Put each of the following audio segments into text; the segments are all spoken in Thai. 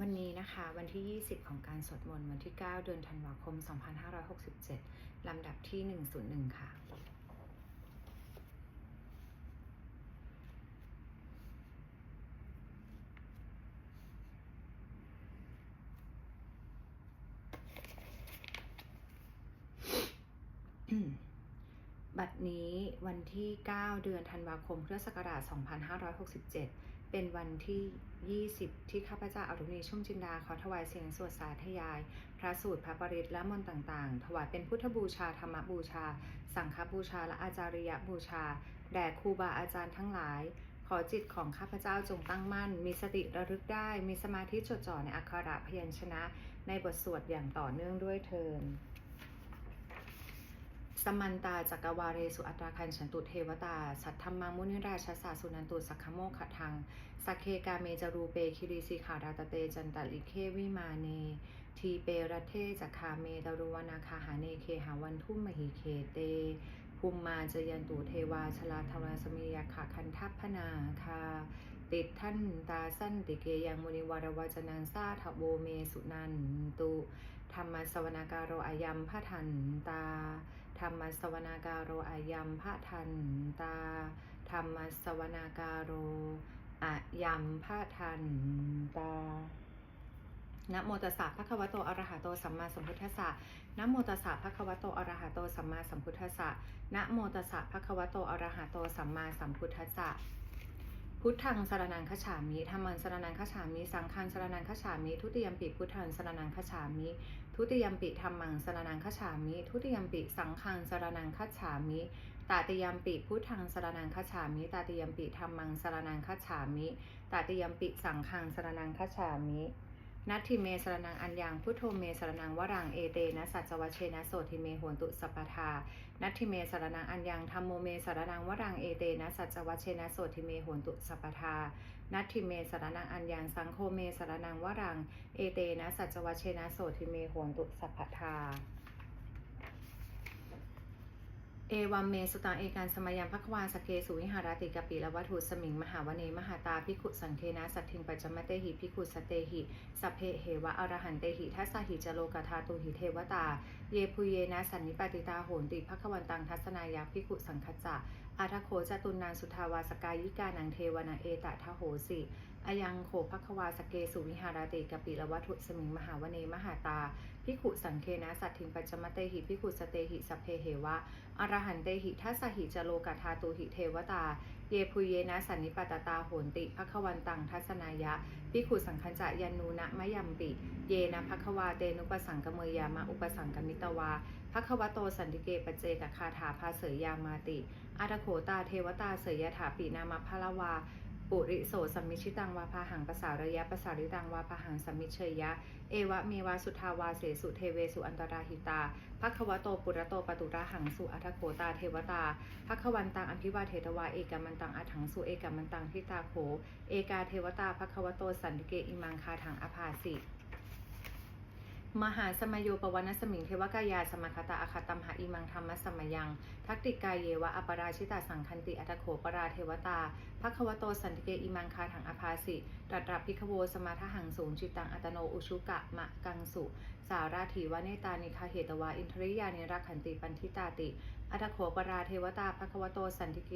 วันนี้นะคะวันที่ 20 ของการสวดมนต์วันที่ 9 เดือนธันวาคม 2567 ลำดับที่ 101 ค่ะ บัดนี้ วันที่ 9 เดือนธันวาคมพุทธศักราช 2567 เป็นวันที่ 20 ที่ข้าพเจ้าอารุณีชุ่มจินดา ขอถวายเสียงสวดสาธยาย พระสูตรพระปริตและมนต์ต่างๆ ถวายเป็นพุทธบูชา ธรรมบูชา สังฆบูชา และอาจาริยบูชา แด่ครูบาอาจารย์ทั้งหลาย ขอจิตของข้าพเจ้าจงตั้งมั่น มีสติระลึกได้ มีสมาธิจดจ่อในอักขระพยัญชนะ ในบทสวดอย่างต่อเนื่องด้วยเทิน สมันตาจักรวาเรสุอัตราคันฉันตุเทวตา สัทธรรมังมุนิราชสาสุนันตุสักขโมขทังสักเคกาเมจารูเปคิริสิขาราตเตจันตลิเควิมาเน ทีเปรเทจักขาเมดารุวนาคาหาเนเคหาวันทุ่มมหิเคเตภูมิมาจยันตุเทวาชลาธรรมสมียขาคันทัพพนาคาติดท่านตาสั้นติเกยังมุนิวารวจนังซาทโวเมสุนันตุ ธรรมสวนาการโรอายัมพะทันตา ธรรมสวนาการโรอายัมพะทันตา ธรรมสวนาการโรอายัมพะทันตานะโมตัสสะภะคะวะโตอะระหะโตสัมมาสัมพุทธัสสะนะโมตัสสะภะคะวะโตอะระหะโตสัมมาสัมพุทธัสสะนะโมตัสสะภะคะวะโตอะระหะโตสัมมาสัมพุทธัสสะ พุทธังสรนังคฉามิธรรมังสรนังคฉามิ สังฆังสรนังคฉามิ ทุติยมปิพุทธังสรนังคฉามิ ทุติยมปิธรรมังสรนังคฉามิ ทุติยมปิสังฆังสรนังคฉามิ ตาติยมปิพุทธังสรนังคฉามิ ตาติยมปิธรรมังสรนังคฉามิ ตาติยมปิสังฆังสรนังคฉามิ นัตถิเมสรนังอัญญังพุทโธเมสรนังวรังเอเตนะสัจจวัชเชนะโสทิเมโหนตุสัปทา นัตถิเมสรนังอัญญังธรรมโมเมสรนังวรังเอเตนะสัจจวัชเชนะโสทิเมโหนตุสัปทา นัตถิเมสรนังอัญญังสังโฆเมสรนังวรังเอเตนะสัจจวัชเชนะโสทิเมโหนตุสัพพทา เอวัมเมสุตังเอการสมยังพักวาสเกสุวิหารติกปิละวัตถุสมิงมหาวเนมหาตาพิขุสังเคนะสัตถิงปัจจมเตหิพิขุสเตหิสัพเพเหวะอรหันเตหิทัสหิจโลกธาตุหิเทวตา เยพุเยนะสันนิปติตาโหนติพักวันตังทัศนายาพิขุสังคจจะ อาทโขจตุนานสุทาวาสกายิกานังเทวนาเอตะทะโหสิอายังโขพักวาสเกสุวิหารติกปิละวัตุสมิงมหาวเนมหาตาพิขุสังเคนะสัตถิงปัจจมเตหิพิขุสเตหิสัพเพเหวะอรหันเตหิทัสหิจโลกธาตุหิเทวตา เยพุเยนะสันนิปตตาโหนติภควันตังทัศนายะพิขุสังคัญจะยันนูนะมะยัมปิ เยนะภควาเตนุปสังกเมยามะอุปสังกมิตวาภควโตสันติเกปเจกคาถาภาเสยยามาติอาตโขตาเทวตาเสยยถาปีนามาพะละวา ปุริโสสัมมิชิตังวาพาหังภาษาระยะภาษาริตังวาพาหังสัมมิเชยยะเอวะเมวาสุทาวาเสสุเทเวสุอันตราหิตาภควโตปุระโตปตุระหังสุอัทโขตาเทวตาภควันตังอภิวาเทตวาเอกามันตังอัถังสุเอกามันตังทิตาโข เอกาเทวตาภควโตสันติเกอิมังคาถังอภาสิ มหาสมโยปวันสมิงเทวกายาสมคตาอาคตัมหาอิมังธรรมสมยังทักติกายเยวะอปราชิตาสังคันติอัตโขปราเทวตาภควโตสันติเกอิมังคาถังอภาสิตรัตรับพิคโวสมาทหังสูงจิตังอัตโนอุชุกะมะกังสุ สาราถีวเนตานิคาเหตวาอินทริยานิรักขันติปันทิตาติอัตโขปราเทวตาภควโตสันติเก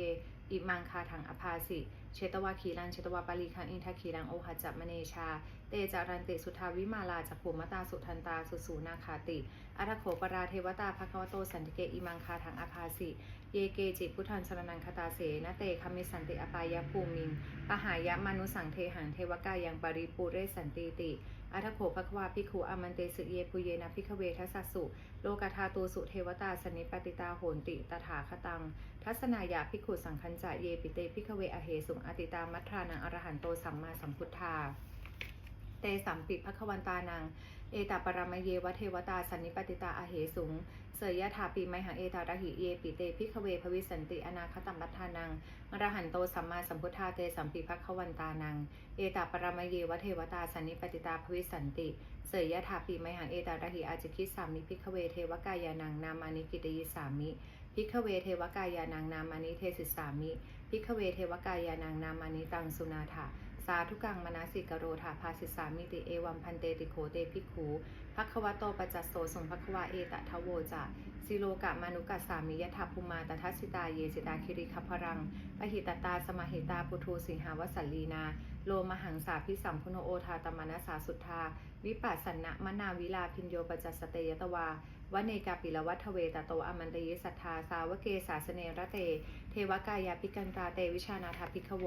อิมังคาถังอภาสิ เชตวาขีรังเชตวาปาลีคังอินทขีรังโอหัจจมเนชา เตจารันติสุทาวิมาลาจักภูมตาสุทันตาสุสูนาคาติอัตโขปราเทวตาภควโตสันติเกอิมังคาถังอภาสิ เยเกจิพุทธันสรนังคตาเสนเตคามิสันติอปายะภูมิงปหายะมนุสังเทหังเทวกายังปริปูเรสันติติ อัทโขภควาพิคูอมันเตสุเยปุเยนะพิคเวทัสสสุโลกธาตูสุเทวตาสนิปติตาโหนติตถาคตัง ทัศนายาพิคุสังคัญจะเยปิเตพิคเวอเหสุงอติตามัทรานังอรหันโตสัมมาสัมพุทธา เตสัมปิภควันตานัง เอตาปรามเยวะเทวตาสันนิปติตาอเหสุง เสยยะถาปีไมหังเอตาระหิเยปิเตพิคเวภวิสันติอนาคตัมมัทธานังอรหันโตสัมมาสัมพุทธาเตสัมปิภควันตานัง เอตาปรามเยวะเทวตาสันนิปติตาภวิสันติ เสยยะถาปีไมหังเอตาระหิอาจิคิสามิพิคเวเทวกายานังนามานิกิตยิสามิพิคเวเทวกายานังนามานิเทศิสามิ พิคเวเทวกายานังนามานิตังสุนาถา สาธุกังมนาสิกโรธาภาสิสามิติเอวัมพันเตติโขเตภิกขูภัควโตปจจสโสสงภัควาเอตะทะโวจะสิโลกะมานุกัสสามิยถาภูมาตทัสิตาเยสิตาคิริคพรังปหิตตาสมาหิตาปุทูสิงหาวสัลลีนา โลมหังสาพิสัมพุโนโอทาตมนาสาสุทธา วิปัสสนะมนาวิลาพินโยปจัสเตยตวา วเนกาปิลวัทเวตโตอมันตยิสัทธาสาวเกสาสเนระเต เทวกายาพิกันตาเตวิชานาถาภิกขโว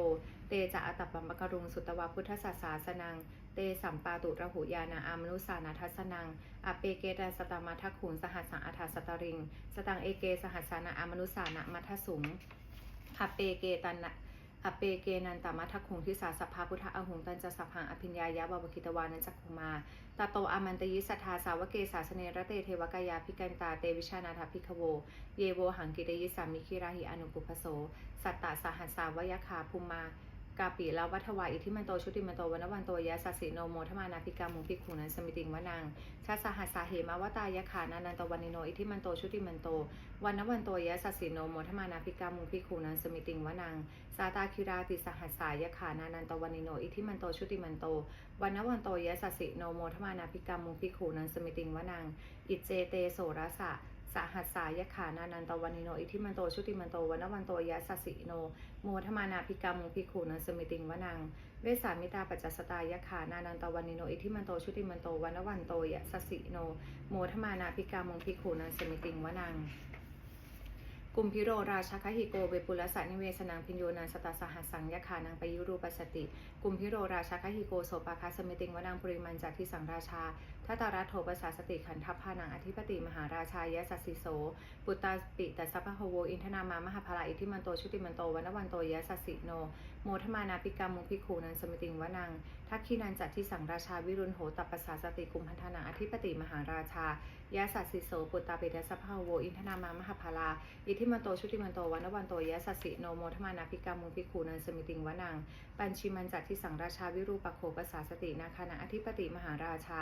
เตจะอตัปปัมปกรุงสุตวาพุทธศาสาสนัง เตสัมปาตุระหุยานาอามนุสานาทัสนัง อเปเกตาสตามาทักขุนสหัสสังอัฏฐสตริง สตังเอเกสหัสสานาอามนุสานะมัทสุงอเปเกตันนะ อเปเกนันตามัทคุงทิสาสัพพาพุทธอหุงตันจะสัพพังอภิญญายะบวคิตวานันจักขุมาตาโตอามันตยิสัทธาสาวเกสาสเนระเตเทวกายาพิกันตาเตวิชานาถาภิกขโว เยโวหังกิตยิสามิคิราหิอนุปุพโส สัตตาสหัสสาวยคาภูมา กาปีลาวัฒวาอิทิมันโตชุติมันโตวันวันโตยะสัสสิโนโมทมานาภิกามุภิกขุนันสมิติงวนังชาสหัสสาเหมาวตายะขานานันตวันิโนอิทิมันโตชุติมันโตวันวันโตยะสัสสิโนโมทมานาภิกามุภิกขุนันสมิติงวนังสาตาคิราติสหัสสายะขานานันตวันิโนอิทิมันโตชุติมันโตวันวันโตยะสัสสิโนโมทมานาภิกามุภิกขุนันสมิติงวนังอิเจเตโสรสะ สหัสสายะขานานันตวันิโน อิทิมันโต ชุติมันโตวันวันโตยะสัสิโน โมทมานาภิกามุภิกขุนันสมิติงวนัง เวสามิตาปัจจสตายะขานานันตวันิโน อิทิมันโต ชุติมันโตวันวันโตยะสสสิโน โมทมานาภิกามุภิกขุนันสมิติงวนังกุมพิโรราชคหิโกเวปุลสะนิเวสนังพิญโยนันสตาสหัสสังยะขานังปยุรูปสติ กุมพิโรราชคหิโกโสปาคาสมิติงวนังปริมันจักทิสังราชา ทัตตารัตโทปสาสติขันทัพพานังอธิปติมหาราชายะสัสสิโส ปุตตาปิตสัพพะโหโวอินทนามามหาภาลาอิทิมันโตชุติมันโตวันวันโตยะสัสสิโน โมทมานาปิกามุพิคูนันสมิติงวนังทักขีนันจัตที่สังราชาวิรุณโหตัปปสาสติกุมพันธนาอธิปติมหาราชา ยะสัสสิโสปุตตาปิตสัพะโหวอินทนามามหาภาลาอิทิมันโต ชุติมันโตวันวันโตยะสัสสิโนโมทมานาภิกามุภิขุนันสมิติงวนัง ปัญชิมันจัตที่สังราชาวิรูปโคปสาสตินาคานาอธิปติมหาราชา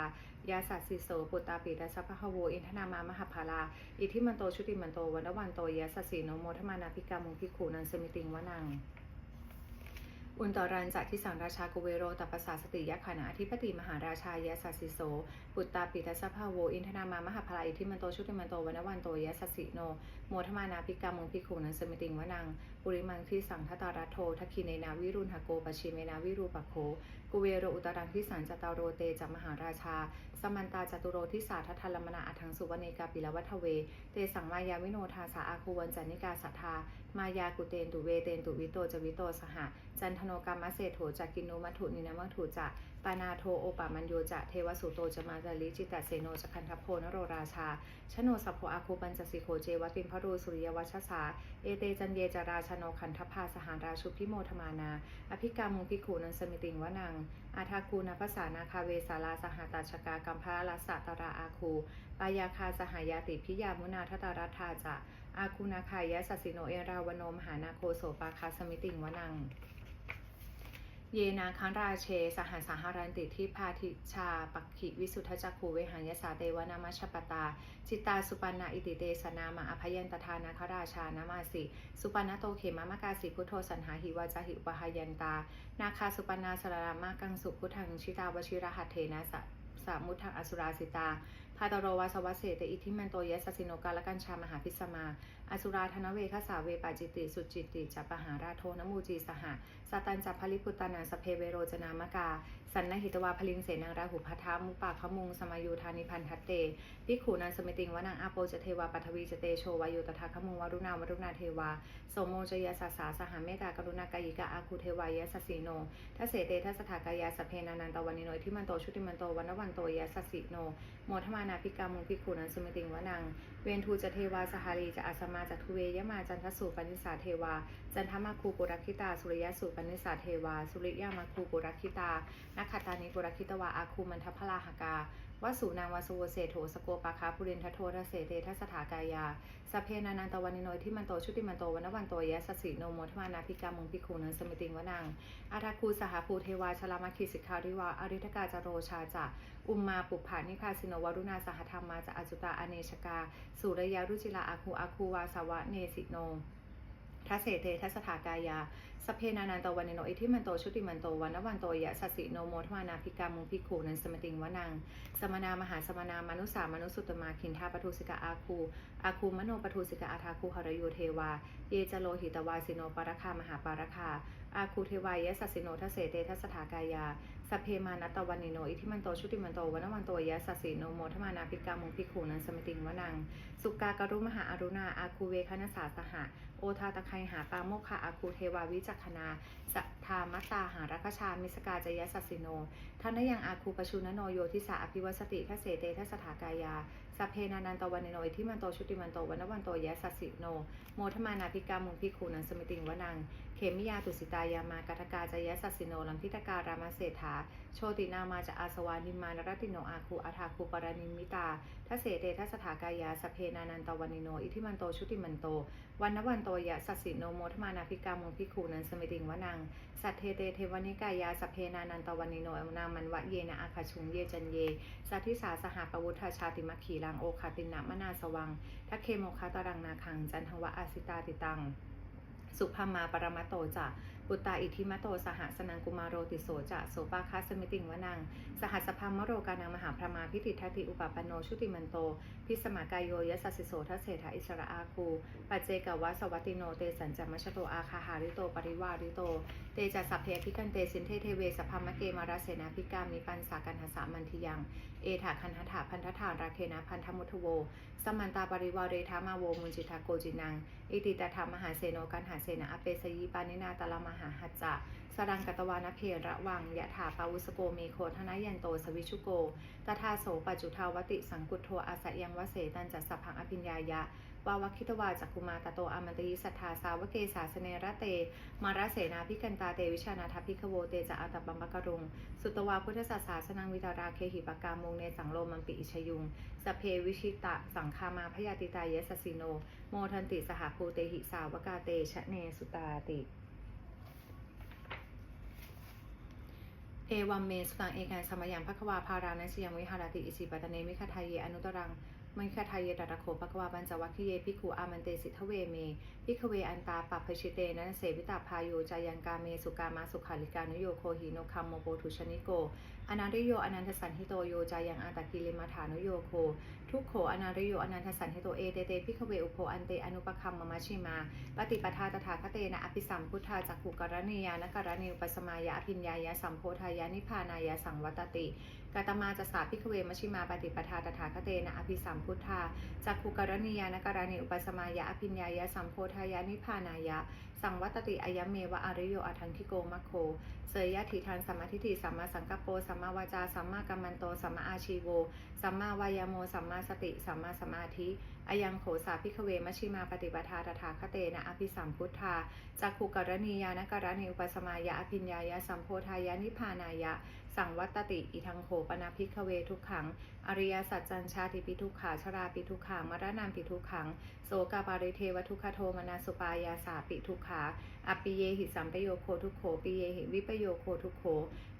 ยาสัสสิโสปุตตาปิตสัพะโหวอินทนามามหาภาลาอิทิมันโต ชุติมันโตวันวันโตยะสัสสิโนโมทมานาภิกามุภิขุนันสมิติงวนัง อุนตรันจักที่สังราชากุเวโรตัปปสาสติยะขานาอธิปติมหาราชายะสัสสิโสปุตตาปิทัสะภาโวอินทนามามหาภลาอิทิมันโตชุติมันโตวันวันโตยะสัสสิโนโมทมานาภิกามุงภิกขุนันสมิติงวนังปุริมังที่สังทตารัตโททักขิเนนาวิรุณหโกปชิเมนาวิรูปโคกุเวโรอุตรังที่สันจตารโรเตจัมหาราชา สมันตาจตุโรทิสาทัทธลมนาอัทังสุวเนกาปิลวัทเว เตสังมายาวิโนทาสาอาคูวันจันนิกาสัทธามายากุเตนตุเวเตนตุวิโตจวิโตสหะ จันทโนกรรมเศรษโถจักกินโนมัทุนินามัทุจะปานาโทโอปามันโยจะเทวสุโตจะมาจาริจิตตเสโนจะคันทัพโพนโรราชาชโนสัพโพอาคูปัญจสิโคเจวติมพรูสุริยวัชสาเอเตจันเยจาราชโนขันทพาสหาราชุพิโมทมานา อภิกามุงพิขูนันสมิติงวนัง อาทาคูนภาษานาคาเวสาลาสหตาชกากัมพาลาสะตราอาคูปายาคาสหายาติพิยามุนาทตารัตธาจะอาคูนาคายะสัสสิโนเอราวโนมหานาโคโสปาคาสมิติงวนัง เยนาคังราเช สหัสสหรันติที่พาทิชา ปักขิวิสุทธจักขูเวหังยสาเตวนามัชปตา จิตตาสุปันนาอิติเตสนามาอภยันตทานาคราชานามาสิ สุปันนโตเขมามกาสิพุทโธสันหาหิวาจาหิปหายันตา นาคาสุปันนาสรรามากังสุพุทธังชิตาวชิรหัตเทนะสสามุทังอสุราสิตาพาตโรวาสวัสเสตอิทิมันโตยะสสิโนกาลกัญชามหาพิสมาอสุราธนเวคสาเวปาจิติ สุจิติจัปปหาราโทนมูจีสหะสตันจัพลิพุตานังสเพเวโรจนามกา สันนหิตวาพลิงเสนังราหุพัทามุปาขมุงสมายุธานิพันทัตเตพิขุนันสมิติงวนังอาโปจเทวาปัทวีจเตโชวายุตถาขมุงวรุณาวรุณาเทวาโสมโมจยาสาสาสหเมตากรุณากายิกาอาคูเทวายะสสสิโนทัเสเตทัสถากายาสเพนานันตวันิโนยที่มันโตชุติมันโตวันวันโตยะสสสิโนโมทมานาภิกามุงภิขุนันสมิติงวนังเวนทูจะเทวาสหารีจะอาสมมาจัตุเวยมาจันทสุปนิสาเทวา จันทมาคูปุรักขิตา สุริยสุปนิสาเทวา สุริยามาคูปุรักขิตานักขตานิปุรักขิตวาอาคูมันทพลาหกาวสุนางวาสุวเศโถสโกปาคาปุรินทโททเสเตทัสถากายาสเพนานันตวันิโนยที่มันโตชุติมันโตวันวันโตยะสสสิโนโมทมานาภิกามุงภิกขุนันสมิติงวนังอาทาคูสหภูเทวาชลามาคิสิกขาริวาอริทกาจโรชาจะ อุมมาปุปผานิพาสินวรุณาสหธรรมมาจะอจุตาอเนชกา สุรยารุจิลาอาคูอาคูวาสวะเนสิโนทัสเสเตทัสถากายา สเพนานันตวันเนโนอิทิมันโตชุติมันโตวันนวันโตยะสัสิโนโมทวานาภิกามุงภิกขุนันสมติงวนัง สมนามหาสมนามนุสามนุสุตมาคินทาปทุสิกาอาคูอาคูมโนปทุสิกาอาทาคูหรโยเทวา เยจโลหิตวาสิโนปรคามหาปารคาอาคูเทวายะสัสิโนทเสเตทัสถากายา สพเพมานัตตวันนิโน อิทิมันโต ชุติมันโตวันนวันโตยะสัสสิโนโมทมานาภิกามุภิกขุนันสมิติงวนัง สุกากรุมหาอรุณา อาคูเวคณสาสหะ โอทาตะไคหาปาโมคคะอาคูเทวาวิจักขณาสัทธามัตตาหารัคชา มิสกาจยสัสสิโนท่านยังอาคูปชุนโนโยทิสาอภิวสติทัเสเตทัสถากายาสัพเพนานันตวันโน อิทิมันโต ชุติมันโตวันนวันโตยะสัสสิโน โมทมานาภิกามุงพิคูนันสมิติงวนัง เขมิยาตุสิตายามากัทกาจยสัสสิโนลัมพิตการามาเศรษฐา โชตินามาจะอาสวานิมานรติโนอาคูอาทาคูปรานิมิตาทัเสเตทัสถากายาสเพนานันตวันิโน อิทิมันโตชุติมันโต วันนวันโตยะสัสสิโนโมทมานาภิกามุงพิคูนันสมิติงวนัง สัทเทเตเทวนิกายาสเพนานันตวันิโนเอนามันวะเยนะอาคาชุงเยจันเย สัทธิสาสหปวุฒาชาติมัคคีลังโอคาตินามนาสวังทัเคโมคาตารังนาคังจันทวะอาสิตาติตัง สุภามาปรมโตจะปุตตาอิทิมโต สหสนังกุมารโรติโสจะโสปาคาสมิติงวนัง สหัสพามโรกานังมหาพระมาพิติทัติอุปปันโนชุติมันโต พิสมากายโยยสัสสิโสทัสเศธาอิสระอาคูปัจเจกวะสวัติโนเตสัญจมัชโตอาคาหาริโตปริวาริโต เตจะสัพเพพิกันเตสินเทเทเวสพามะเกมาราเสนาพิกามีปันสากันหสามันทิยัง เอถาคันหถาพันธถานราเคนะพันธมุทโว สมันตาปริวาเรธามาโวมุนจิตาโกจินัง อิติตธรรมมหาเสโนกันหาเสนะอเปสยีปานินาตละมหาหัจจะสรังกตวานเพระวังยะถาปาวุสโกเมโคธนายันโตสวิชุโกตถาโสปัจจุทาวติสังกุโทอาศัยังวเสตันจัสสะพังอภิญญายะ วาวคิตวาจักกุมาตโตอามันตยิสัทธาสาวเกสาสเนระเต มาระเสนาพิกันตาเตวิชานาทพิคโวเตจะอาตบัมปะกรุง สุตวาพุทธศาสาสนังวิตาราเคหิปกามงเนสังโลมังปิอิชยุงสเพวิชิตะสังคามาพยาติตายสสิโน โมทันติสหภูเตหิสาวกาเตชะเนสุตาติเอวัมเมสตังเอกันสมยังภควาพารานัสยังวิหารติอิสิปตเนมิคทายเยอนุตรัง มิคทายเยตระโขภควาบัญจวัคคีเยพิกขุอามันเตสิทเวเมพิกเวอันตาปัพพชิเตนะเสวิตาพายุจายังกาเมสุกามาสุขาลิกานุโยโคหิโนคัมโมโปทุชนิโกอนันติโยอนันทสันหิโตโยจายังอาตากิลิมาฐานุโยโค ทุกโขอนันติโยอนันทสันหิโตเอเตเตพิกเวอุโพอันเตอนุปคัมมมชิมา ปฏิปทาตถาคเตนะอภิสัมพุทธาจักขุกรณียานกรณีอุปสมายะอภิญญายะสัมโพธายะนิพพานายะสังวัตติ กาตมาจะสาพิกเวมชิมาปฏิปทาตถาคเตนะอภิสัมพุทธาจักขุกรณียานกรณีอุปสมายะอภิญญายะสัมโพธายะนิพพานายะ สังวัตติอายะเมวะอริโยอทังคิโกมัคโค เสยยะถิทานสัมมาทิฏฐิสัมมาสังกปโปสัมมาวาจาสัมมากัมมันโตสัมมาอาชีโวสัมมาวายโมสัมมาสติสัมมาสมาธิอายังโขสาพิกเวมชิมาปฏิปทาตถาคเตนะอภิสัมพุทธาจักขุกรณียานกรณีอุปสมายะอภิญญายะสัมโพธายะนิพพานายะ สังวัตติอิทังโขปนาพิกเวทุกขัง อริยสัจจัญชาติปิทุกขาชราปิทุกขังมรณามปิทุกขัง โสกาปาริเทวทุกขโทมนาสุปายาสาปิทุกขาอปิเยหิสัมปโยโคทุกโขปิเยหิวิปโยโคทุกโข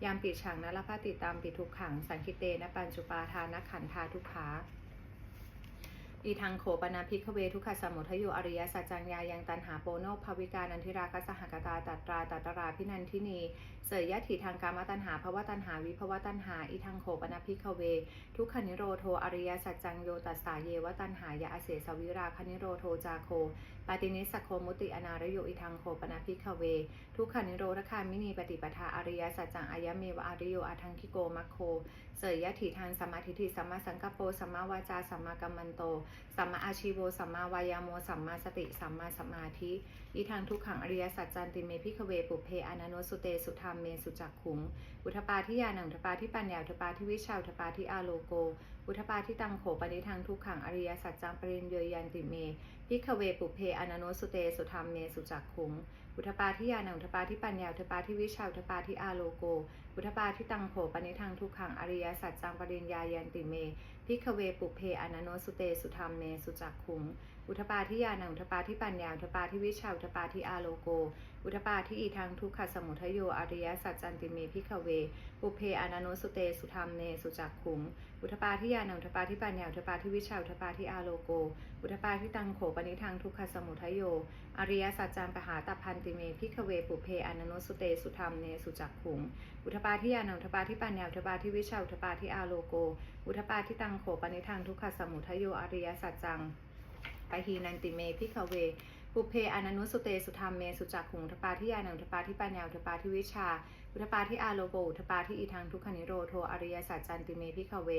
ยามปิดฉังนลพติตามปิทุกขัง สังคิเตนะปัญจุปาทานขันธาทุกขาอีทางโขปนาพิกเวทุกขสมุทโยอริยสัจจัญญายังตันหาโปโนภวิกานันทิราคสหกตาตัตราตัตราพินันทินีเสยยะถีทางกามตันหาภวตันหาวิภวตันหาอีทางโขปนาพิกเว ทุกขนิโรโทอริยสัจจังโยตัสสาเยวตันหายาอเสสวิราคนิโรโทจาโค ปาตินิสโคมุติอนารโยอิทังโคปนาพิกเว ทุกขนิโรธคามินีปฏิปทาอริยสัจจังอายเมวะอริโยอาทังคิโกมัคโค เสยยะถีทานสมาทิฏฐิสัมมาสังกปโปสัมมาวาจาสัมมากัมมันโตสัมมาอาชีโวสัมมาวายาโมสัมมาสติสัมมาสมาธิ อีทางทุกขังอริยสัจจันติเมพิขเวปุเพอนันโนสุเตสุธรรมเมสุจักขุง อุทปาทิยานังทปาทิปัญญาอุทปาทิวิชาอุทปาทิอาโลโก อุทปาทิตังโขปนิทางทุกขังอริยสัจจังปริญเยยันติเมพิขเวปุเพอนันโนสุเตสุธรรมเมสุจักขุง อุทปาทิยานังทปาทิปัญญาอุทปาทิวิชาอุทปาทิอาโลโก อุทปาทิตังโขปนิทางทุกขังอริยสัจจังปริญญายันติเมพิกเวปุเพอนันโนสุเตสุธรรมเมสุจักขุง อุทปาทิยานังอุทปาทิปัญญาอุทปาทิวิชาอุทปาทิอาโลโก อุทปาทิอีทางทุกขสมุทโยอริยสัจจันติเมพิขเว ปุเพอานานุสุเตสุธรรมเนสุจักขุง อุทปาทิยานังอุทปาทิปัญญาอุทปาทิวิชาอุทปาทิอาโลโก อุทปาทิตังโขปนิทางทุกขสมุทโยอริยสัจจันปหาตพันติเมพิขเวปุเพอานานุสุเตสุธรรมเนสุจักขุง อุทปาทิยานังอุทปาทิปัญญาอุทปาทิวิชาอุทปาทิอาโลโก อุทปาทิตังโขปนิทางทุกขสมุทโยอริยสัจจัง ปะหีนันติเมพิกเวปุเพอนันุสุเตสุธรรมเมสุจักขุงทปาทิยานังทปาทิปัญญาทปาทิวิชา อุทปาทิอาโลโกอุทปาทิอีทางทุกขนิโรโทอริยสัจจันติเมพิขเว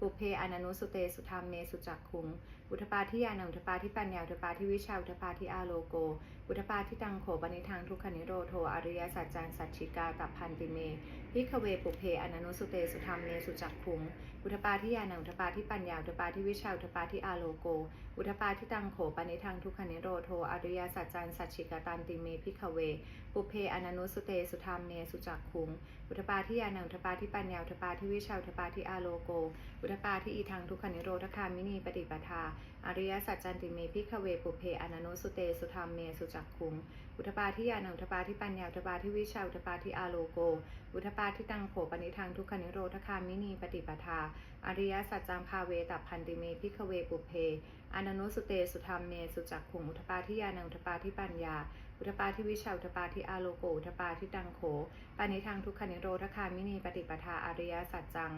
ปุเพอนันุสุเตสุธรรมเมสุจักขุง อุทปาทิยานังอุทปาทิปัญญาอุทปาทิวิชาอุทปาทิอาโลโก อุทปาทิตังโขปนิทางทุกขนิโรโทอริยสัจจันสัจฉิกาตัพพันติเมพิขเวปุเพอนันุสุเตสุธรรมเมสุจักขุง อุทปาทิยานังอุทปาทิปัญญาอุทปาทิวิชาอุทปาทิอาโลโก อุทปาทิตังโขปนิทังทุกขนิโรโทอริยสัจจันสัจฉิกาตันติเมพิขเวปุเพอนันุสุเตสุธรรมเนสุจักขุง อุทปาทิยานังอุทปาทิปัญญาอุทปาทิวิชาอุทปาทิอาโลโก อุทปาทิอีทังทุกขนิโรธคามินีปฏิปทา อริยสัจจันติเมพิขเวปุเพอนันุสุเตสุธรรมเมสุจักขุง อุทปาทิยานังอุทปาทิปัญญาอุทปาทิวิชาอุทปาทิอาโลโก อุทปาทิตังโขปนิทังทุกขนิโรธคามินีปฏิปทา อริยสัจจังภาเวตัพันติเมพิขเวปุเพอนันุสุเตสุธรรมเมสุจักขุง อุทปาทิยานังอุทปาทิปัญญา อุทปาทิวิชาอุทปาทิอาโลโกอุทปาทิตังโขปานิทางทุกขนิโรธคามินีปฏิปทาอริยสัจจัง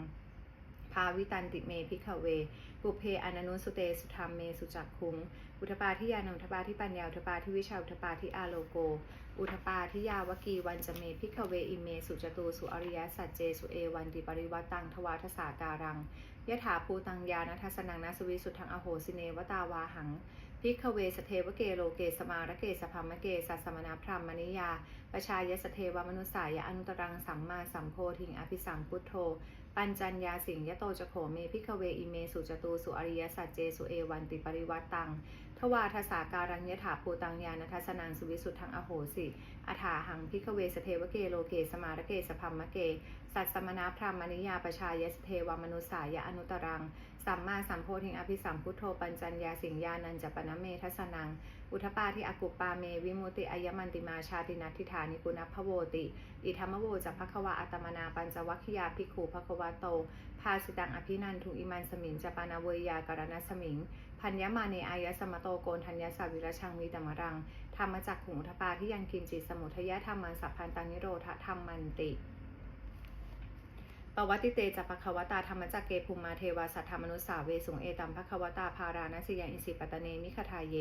ภาวิตันติเมพิขเว ปุเพอนันุสุเตสุธรรมเมสุจักขุง อุทปาทิยานุทปาทิปัญญาอุทปาทิวิชาอุทปาทิอาโลโก อุทปาทิยาวกีวันจะเมพิขเวอิเมสุจตูสุอริยสัจเจสุเอวันติปริวัตตังทวาทสาการังยะถาภูตังยานัทสนังนาสวิสุทังอโหสิเนวตาวาหัง พิกเวสเทวเกโลเกสมารเกสพัมมะเกสัสสมนาพรามนิยา ประชายสเทวมนุสายะอนุตรังสัมมาสัมโพธิงอภิสังพุทโธ ปัญจัญญาสิงยโตจโขเมพิกเวอิเมสุจตูสุอริยสัจเจสุเอวันติปริวัตตัง ทวาทสาการังยถาภูตังยานัทสนังสุวิสุทธังอโหสิอาถาหังพิกขเวสเทวเกโลเกสมารเกสพัมมะเก สัตสมนาพรามนิยาประชายสเทวมนุสายะอนุตรัง สัมมาสัมโพธิงอภิสัมพุทโธปัญจัญญาสิงญานันจปนเมทัสนัง อุทปาทิอากุปปาเมวิมุติอายมันติมาชาตินัทิฐานิกุณพโวติ อิธรรมโวจะภควาอัตมนาปัญจวัคคิยาภิกขุภควาโต ภาสิตังอภินันทุอิมันสมิงจปานาเวยากรณสมิง พัญญมาเนอายสมโตโกนทัญญาสาวิรชังวิตมรังธรรมจักขุงอุทปาที่ยังกินจิตสมุทยะธรรมันสัพพันตังนิโรธธรรมมันติปวัติเตจัปะควตาธรรมจักเกภูมิมาเทวาสัทธรรมนุสาเวสุงเอตัมภควตาภารานัสยังอิสิปตเนมิขทาเย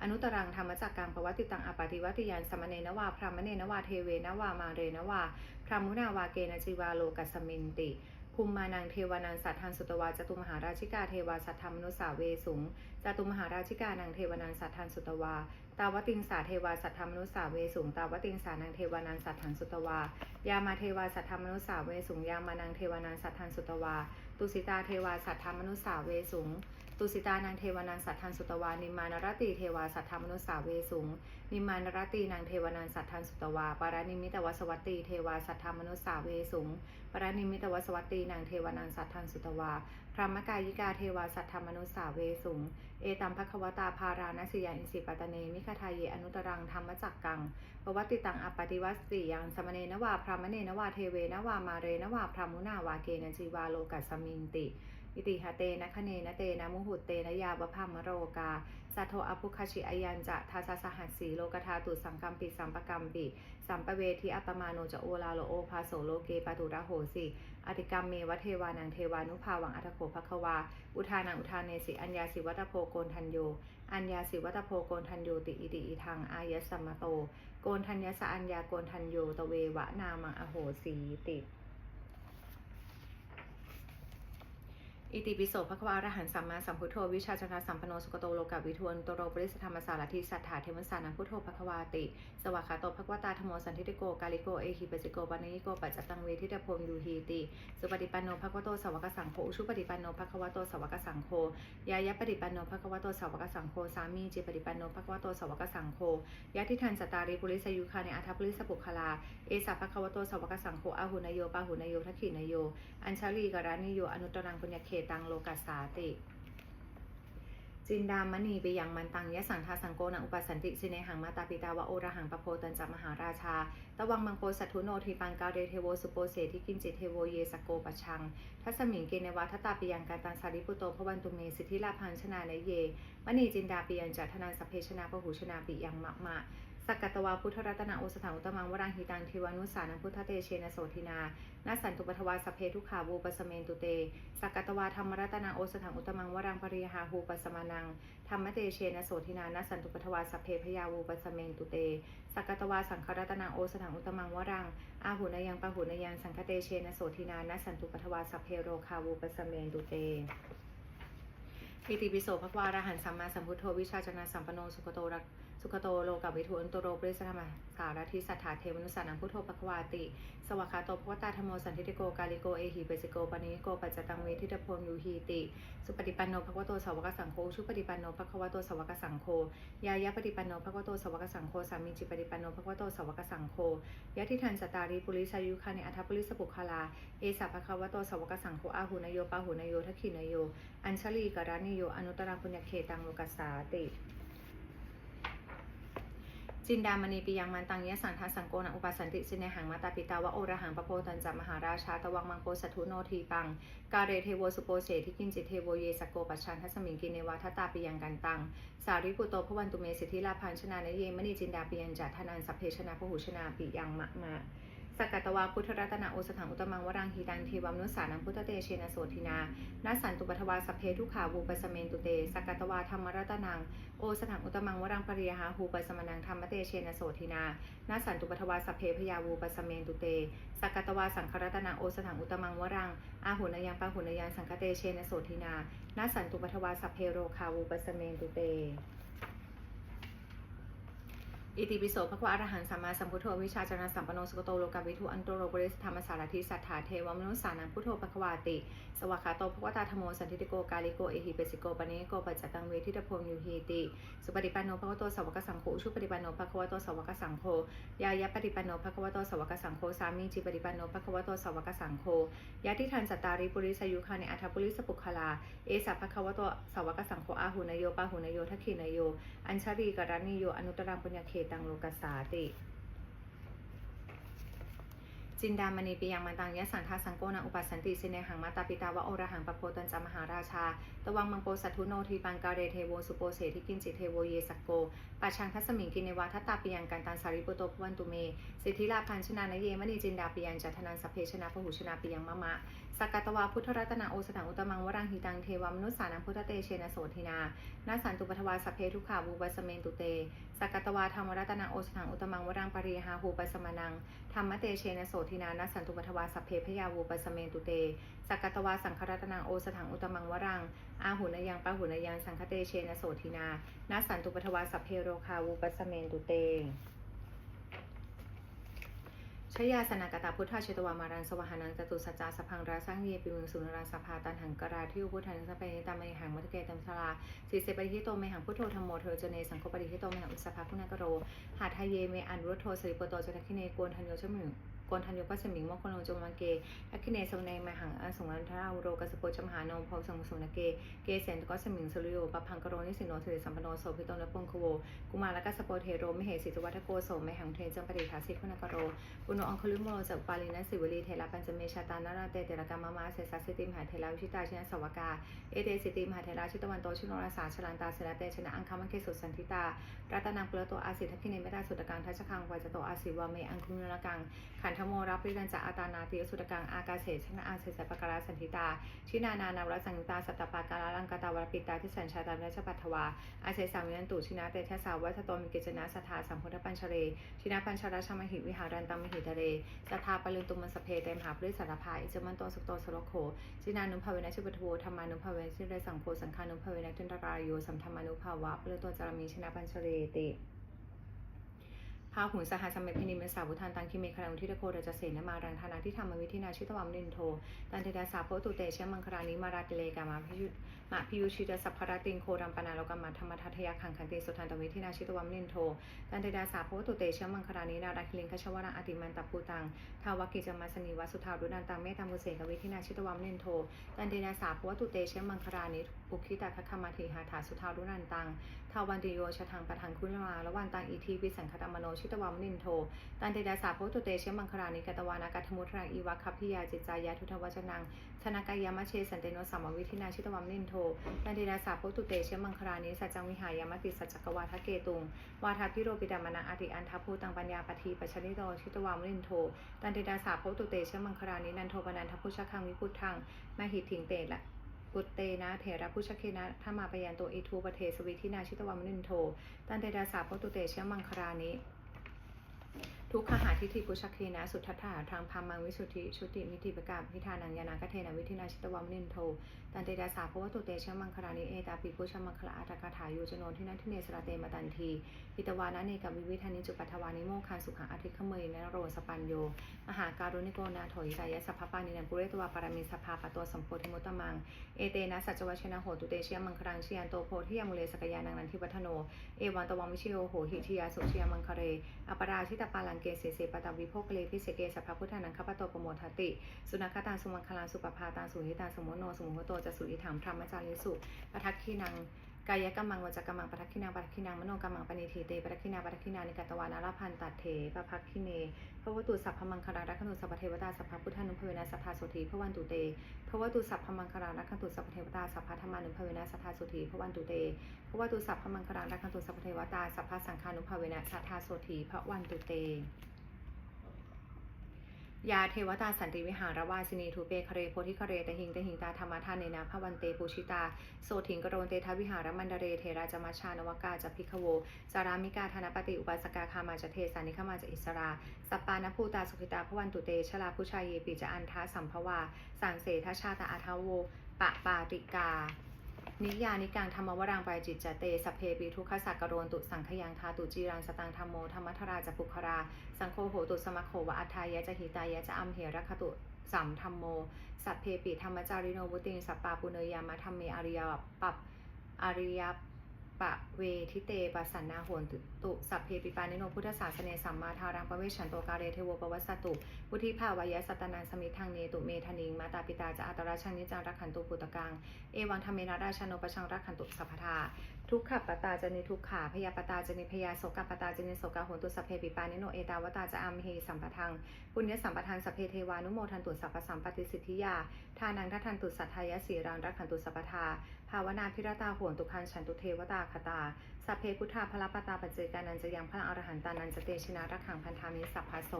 อนุตรังธรรมจักกังปวัติตังอปาติวัติยานสมเนนวาพรามเนนวาเทเวนวามาเรนวาพรามุนาวาเกนจิวาโลกัสสมินติ ภูมิมานังเทวานังสัทธันสุตวาจตุมหาราชิกาเทวาสัทธรรมนุสาเวสุงจตุมหาราชิกานังเทวานังสัทธันสุตวา ตาวติงสาเทวาสัทธรรมนุสาเวสุงตาวติงสานังเทวานังสัทธันสุตวา ยามาเทวาสัทธรรมนุสาเวสุงยามานังเทวานังสัทธันสุตวา ตุสิตาเทวาสัทธรรมนุสาเวสุง ตุสิตานังเทวานังสัทธันสุตวา นิมานรติเทวาสัทธรรมนุสาเวสุง นิมานรตินางเทวานังสัทธันสุตวาปารานิมิตวสวัตตีเทวาสัทธรรมนุสาเวสุงปารานิมิตวสวัตตีนางเทวานังสัทธันสุตวา พระมกายิกาเทวาสัทธรรมนุสาเวสุง เอตัมภควตาภารานัสยาอินสิปตเนมิคทายเยอนุตรังธรรมจักกังปวัติตังอปปติวัสติยังสมเนนวาพรามเนนวาเทเวนวามาเรนวาพรามุนาวาเกนจีวาโลกัสสมินติ อิติหะเตนะคะเนนะเตนะมุหุตเตนะยาวะพัมมโรกาสัทโทอภุคชิอายันจะทาสสหัสสีโลกธาตุสังกัมปิสัมปกัมปิสัมปเวทิอัปมาโนจะโอลาโลโอภาโสโลเกปตุระโหสิอติกรรมเมวะเทวานังเทวานุภาวังอัตโขภควา อุทานังอุทานเนสิอัญญาสิวัตโพโกนทันโย อัญญาสิวัตโพโกนทันโยติอิติอิทังอายสัมมโต โกนทัญญสอัญญาโกนทันโยตเววะนามังอโหสีติ อิติปิโสภควาอรหันสัมมาสัมพุทโธวิชาจนะสัมปโนสุกโตโลกาวิทวนตโรปริสธรรมสารทิสัทธาเทวสานังพุทโธภควาติ สวากาโตภควตาธโมสันทิติโกกาลิโกเอหิปัสิโกปานิโกปัจจตังเวทิตาพงยูฮีติ สุปฏิปันโนภควโตสวกสังโฆอุชุปฏิปันโนภควโตสวกสังโฆยายะปฏิปันโนภควโตสวกสังโฆสามีจิปฏิปันโนภควโตสวกสังโฆยะทิทันสตาริปุริสยุคาเนอัทธปุริสปุคลาเอสัพภควโตสวกสังโฆอาหุนโยปาหุนโยทักขินโย อัญชลีกรานิโยอนุตรังปุญญเขตังโลกัสสาติจินดามณีไปยังมันตังยะสังทาสังโกนังอุปสันติสิเนหังมาตาปิตาวะโอระหังปะโพตันจัมหาราชาตะวังมังโปสัทุโนทีปังกาเดเทโวสุโปเสทิกินจิตเทโวเยสโกปะชัง ทัสมิงเกเนวะทตาปิยังการตันสาริปุโตพวันตุเมสิทธิลาพันชนาในเย มณีจินดาปิยังจัทนันสพเพชนาพหูชนาปิยังมะมะ สักกัตวาพุทธรัตนาโอสถาอุตมังวรังหิตังเทวานุสานังพุทธเตเชนโสทินานาสันตุปทวาสเพทุขาวูปสเมนตุเต สักกัตวาธรรมรัตนาโอสถาอุตมังวรังปริยหาหูปสมานังธรรมเตเชนโสทินานาสันตุปทวาสเพพยาวูปสเมนตุเต สักกัตวาสังครัตนาโอสถาอุตมังวรัง อาหุนยังปะหุนยังสังคเตเชนโสทินานาสันตุปทวาสเพโรคาวูปสเมนตุเตปิติปิโสภควารหันสัมมาสัมพุทโธวิชาจนะสัมปโนสุขโตรัก สุขโตโลกับวิทูอันตโรปริสธรรมสารทิสัทธาเทวนุสานังพุทโธปควาติ สวากาโตภวตาธโมสันทิติโกกาลิโกเอหิเปสิโกปานิโกปัจจตังเวทิตพงยูหีติ สุปฏิปันโนภควโตสาวกสังโฆชุปฏิปันโนภควโตสาวกสังโฆยายะปฏิปันโนภควโตสาวกสังโฆสามีจิปฏิปันโนภควโตสาวกสังโฆยะทิทันสตาริปุริสายุคาเนอัทปุริสปุคลาเอสาภควโตสาวกสังโฆอาหุนโยปาหุนโยทักขินโย อัญชลีกรานิโยอนุตตรังปุญญเขตังโลกัสสาติ จินดามณีปิยังมันตังเยสังทัสสังโกนะอุปสันติสิเนหังมาตาปิตาวะโอระหังปะโพตันจัมมหาราชาตวังมังโกสัทุโนทีปัง กาเรเทโวสุโปเสทิกินจิเทโวเยสโกปัชชันทัสมิงกินเนวาทตาปิยังกันตัง สาริปุโตพวันตุเมสิทธิลาพันชนาเนเยมณีจินดาปิยังจัตทนันสัพเพชนาพหุชนาปิยังมะมะ สกัตวาพุทธรัตนาโอสถังอุตมังวรังหีตังเทวมนุสานังพุทธเตเชนะโสทินานาสันตุปัทวาสเพทุขาวูปสเมนตุเต สกัตวาธรรมรัตนัง โอสถังอุตมังวรังปริยหาหูปสมนังธรรมเตเชนะโสทินานาสันตุปัทวาสเพพยาวูปสเมนตุเต สกัตวาสังครัตนาโอสถังอุตมังวรัง อาหุนยังปะหุนยังสังคเตเชนะโสทินานาสันตุปัทวาสเพโรคาวูปสเมนตุเต อิติปิโสภควาอรหันสัมมาสัมพุทโธวิชาจารณสัมปโนสุกโตโลกาวิทูอันโตโรบริสธรรมสารทิสัทธาเทวมนุสสานังพุทโธปควาติ สวากขาโตภควตาธรรมโมสันทิติโกกาลิโกเอหิเปสิโกปะเนโกปัจจตังเวทิตพงยูฮีติ สุปฏิปันโนภควโตสวกสังโฆชุปฏิปันโนภควโตสวกสังโฆยายะปฏิปันโนภควโตสวกสังโฆสามีจิปฏิปันโนภควโตสวกสังโฆยะทิทันสตาริปุริสยุคาเนอัทธปุริสปุคลาเอสัพภควโตสวกสังโฆอาหุนโยปาหุนโยทักขินโย อัญชลีกรันิโยอนุตตรังปุญญเขตังโลกัสสาติ จินดามณีปิยังมันตังยะสันทาสังโกนาอุปสันติสิเนหังมาตาปิตาวะโอระหังปะโพตันจามหาราชา ตวังมังโปสัทุโนทีปังกาเรเทโวสุโปเสทิกินจิเทโวเยสักโกปัชังทัสมิงกินเนวาทัตตาปิยังกันตันสาริปุโตพวันตุเมสิทธิลาพันชนานเยมณีจินดาปิยังจัทนันสเพชนะพหุชนาปิยังมะมะสักกัตวาพุทธรัตนาโอสถังอุตมังวรังหิตังเทวามนุสสานังพุทธเตเชนะโสทินานาสันตุปทวาสเพทุขาบูปสเมนตุเตสักกัตวาธรรมรัตนาโอสถังอุตมังวรังปริหาหูปสมานังธรรมเตเชนะโสทินานาสันตุปทวาสเพพยาวูปสเมนตุเตสักกัตวาสังครัตนาโอสถังอุตมังวรัง อาหุนยังปะหุนยังสังคเตเชนะโสทินานาสันตุปทวาสเพโรคาวูปสเมนตุเต ชยาสนากตาพุทธาเชตวามารันสวหานังจตุสัจจาสพังราสังเยปิเมืองสุนราสภาตันหังกราที่อุพุทธันสเปนิตามมหังมัตเกตัมสลาสิเสปริหิโตเมหังพุทโธธรรมโมเทอเจเนสังคปริหิโตเมหังอุสภาคุณากโรหาทายเยเมอันรุโทสริปโตจทักขิเนโกนทันโยชมิง กนทันโยก็สมิงมคโนจงมังเกทักขิเนสงเนมหังอสุงันทราโรกัสโปจมหานงพสังสุนเกเกเสนก็สมิงสุริโยปพังกโรนิสิโนสิริสัมปโนโสภิโตนปงคโวกุมารกัสโปเทโรมเหสิตวัตโกโสมหังเทจังปริทาสิคุณากโรปุณโญอังคลุโมจากปาลินัสสิวลีเทระปัญจเมชาตานาราเตเตระกามามาเสสสสิติมหาเทระวิชิตาชนะสวากาเอเตสิติมหาเทระชิตวันโตชิโนราสาชลันตาเสระเตชนะอังคามังเคสุสันทิตารัตนังปุระโตอาสิทักขิเนเมตาสุตกังทัชคังวายจโตอาสิวาเมอังคุนรกังขันธโมรับริรันจะอาตานาติสุตกังอากาเสชนะอาเสสปการาสันทิตา ชินานานาวรสังตาสัตตปาการาลังกตาวรปิตาทิสัญชาตามราชปัทวา อาเสสามินันตุชินาเตชะสาวัสโตมิเกจนะสทาสัมพุทธปัญชเร ชินาปัญชราชมหิวิหารันตัมหิทะเรสัทธาปลึงตุมันสเพเตมหาปริสัตภาอิจมันโตสุโตสโลโคจินานุภาเวนะชิปทโวธรรมานุภาเวนะชิเรสังโฆสังฆานุภาเวนะทินตรายโยสัมธรรมานุภาวะปลึงตัวจารมีชินะปัญชเรติ พาหุนสหัสเมพินิมสาวุทานตังคิเมคารังทิตโคราจเสนมารันธนาที่ธรรมวิธินาชิตวัมนินโทตันเทดาสาโพตุเตเชมังครานิมาราติเลกามาพิยุมาพิยุชิตสัพพราติงโครัมปนาโลกามาธรรมทัทยาขังคันเตสุทันตวิธินาชิตวัมนินโทตันเทดาสาโพตุเตเชมังครานินาราคิลิงคชวรังอติมันตปูตังทาวกิจมัสนีวสุทารุนันตังเมตังมุเสกวิธินาชิตวัมนินโทตันเทดาสาโพตุเตเชมังครานิอุคิตาคคมาธิหาถาสุทารุนันตัง ทาวันติโยชะทังปะทังคุณมาละวันตังอีทีวิสังคตมโนชิตวัมนินโท ตันเตดาสาโพตุเตเชมังครานิกตวานากัตมุตรังอีวะคัพพิยาจิตจายาทุทวจนังชนกายามะเชสันเตโนสัมวิธินาชิตวัมนินโท ตันเตดาสาโพตุเตเชมังครานิสัจจังวิหายามติสัจจกวาทะเกตุง วาทาพิโรปิดามนังอติอันทภูตังปัญญาปทีปัชนิโตชิตวัมนินโท ตันเตดาสาโพตุเตเชมังครานินันโทปนันทพุชคังวิพุทธังมหิทิงเตละ ปุตเตนะเถระพุชเคนะธรรมาปยันโตอิทูปเทสวิทินาชิตวามนินโท ตันเตดาสาพตุเตเชมังครานิทุกขหาทิฏฐิกุชเคนะสุทัฏฐาทางพามังวิสุทธิชุติมิติปกาพิธานังยานากเทนะวิทินาชิตวามนินโท ตันเตดาสาภวตุเตชะมังคลานิเอตาปิพุชมังคลาอัตถกถายุจโนที่นันทิเนสระเตมตันทีปิตวานะเนกวิวิธานิจุปัทวานิโมคันสุขังอธิคเมยนโรสปัญโย มหาการุณิโกนาโถยิตายะสัพพปานินันปุเรตวาปารมิสภาปตัวสัมโพธิมุตตมัง เอเตนะสัจวัชนะโหตุเตเชียมังครังเชียนโตโพธิยมุเลสกยานังนันทิวัฒโน เอวันตวังวิชิโยโหหิทิยาสุชิยมังคเร อปราชิตปาลังเกเสเสปตาวิโภคเลพิเสเกสัพพพุทธานังคปโตปโมทติ สุนัขตังสุมังคลังสุปภาตังสุหิตังสมุโนสมุหโตจะสุอิถังพรหมจาริสุปทักขีนังกายกัมมังวจกัมมังปทักขินังปทักขินังมโนกัมมังปณิทีเตปทักขินาปทักขินานิกตวานาลพันตัดเถปภักขิเนพระวตุสัพพมังคารารักขนุสัพเทวตาสัพพพุทธานุภเวนะสัทธาโสธีพระวันตุเตพระวตุสัพพมังคารารักขนุสัพเทวตาสัพพธรรมานุภเวนะสัทธาโสธีพระวันตุเตพระวตุสัพพมังคารารักขนุสัพเทวตาสัพพสังฆานุภเวนะสัทธาโสธีพระวันตุเต ยาเทวตาสันติวิหารวาสินีทูเปคเรโพธิคเรตหิงตหิงตาธรรมทานเนนาภวันเตปูชิตา โสถิงกโรนเตทวิหารมันดเรเทราจมัชชานวกาจพิคโวจารามิกาธนปฏิอุปาสกาคามาจเทสานิขมาจอิสราสปปานภูตาสุขิตาพวันตุเตชลาผู้ชายเยปิจอันทาสัมภวาสังเสทชาตาอาทาโวปะปาติกา นิยานิกังธรรมวรังไปจิตจเต สเพปีทุกขสักกโรนตุสังขยังทาตุจีรังสตังธรรมโมธรรมทราจปุครา สังโฆโหตุสมะโควะอัฏฐายะจะหิตายะจะอัมเหรคตุสัมธรรมโม สัพเพปิธรรมจาริโนวุติงสัปปาปุเนยามะธรรมเมอริยปัปอริย ปะเวทิเตปัสสันนาโหนตุสัพเพปิปานิโนพุทธศาสเนสัมมาทารังปะเวชันโตกาเรเทวปวัสสตุพุทธิภาวายะสัตนังสมิทางเนตุเมธนิงมาตาปิตาจะอัตราชังนิจังรักขันตุปุตตกัง เอวังธรรมนาราชโนปชังรักขันตุสัพพทาทุกขปตาจะนิทุกขาพยาปตาจะนิพยาโสกปตาจะนิโสกาโหนตุสัพเพปิปานิโนเอตาวตาจะอัมเหสัมปทังปุญญสัมปทานสัพเพเทวานุโมทันตุสัพพสัมปติสิทธิยาทานังทัทันตุสัทธายะสีรังรักขันตุสัพพทา ภาวนาพิรตาโหนตุคันฉันตุเทวตาคตาสัพเพพุทธาพละปตาปัจเจกานันจะยังพระอรหันตานันจะเตชินะรักขังพันธามิสัพพโส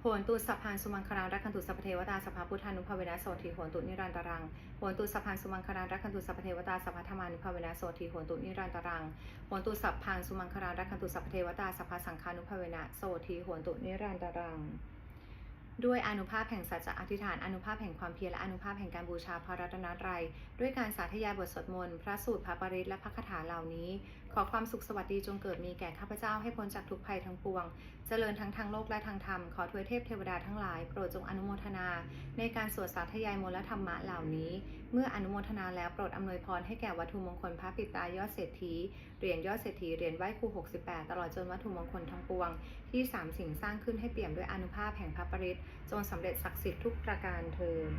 โหนตุสัพพานสุมังคารังรักขันตุสัพเทวตาสัพพพุทธานุภเวนะโสทีโหนตุนิรันตรังโหนตุสัพพานสุมังคารังรักขันตุสัพเทวตาสัพพธรรมานุภเวนะโสทีโหนตุนิรันตรังโหนตุสัพพานสุมังคารังรักขันตุสัพเทวตาสัพพสังฆานุภเวนะโสทีโหนตุนิรันตรัง ด้วยอนุภาพแห่งสัจจะอธิษฐานอนุภาพแห่งความเพียรและอนุภาพแห่งการบูชาพระรัตนตรัย ด้วยการสาธยายบทสวดมนต์พระสูตรพระปริตและพระคาถาเหล่านี้ ขอความสุขสวัสดีจงเกิดมีแก่ข้าพเจ้าให้พ้นจากทุกภัยทั้งปวง เจริญทั้งทางโลกและทางธรรม ขอทวยเทพเทวดาทั้งหลายโปรดจงอนุโมทนา ในการสวดสาธยายมลธรรมะเหล่านี้ เมื่ออนุโมทนาแล้วโปรดอำนวยพรให้แก่วัตถุมงคลพระปิตายอดเศรษฐีเหรียญยอดเศรษฐีเหรียญไหว้ครู68 ตลอดจนวัตถุมงคลทั้งปวง ที่สามสิ่งสร้างขึ้นให้เปี่ยมด้วยอนุภาพแห่งพระปริตจงสำเร็จศักดิ์สิทธิ์ทุกประการเทิน